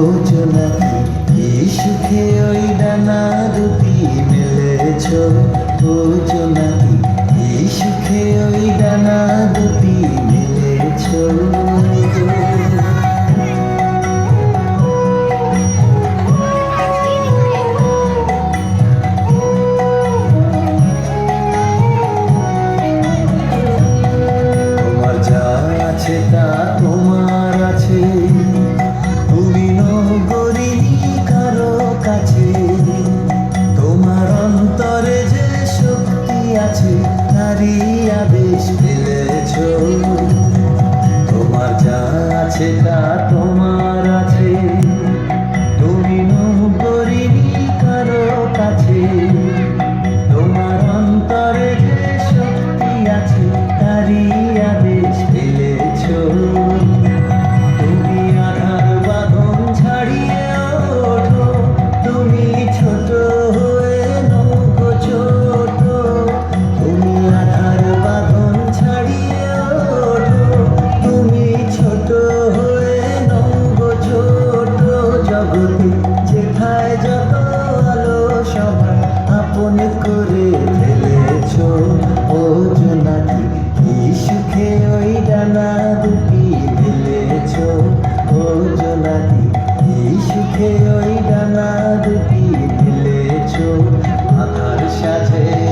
বোঝলা এই সুখে ওই ডানা দুটি মেলেছ বোঝলা এই সুখে ওই ডানা দুটি মেলেছ। তোমার যা আছে তা তোমার havia desprezo. জানালা দুটি ঢিলেছ আধার সাজে।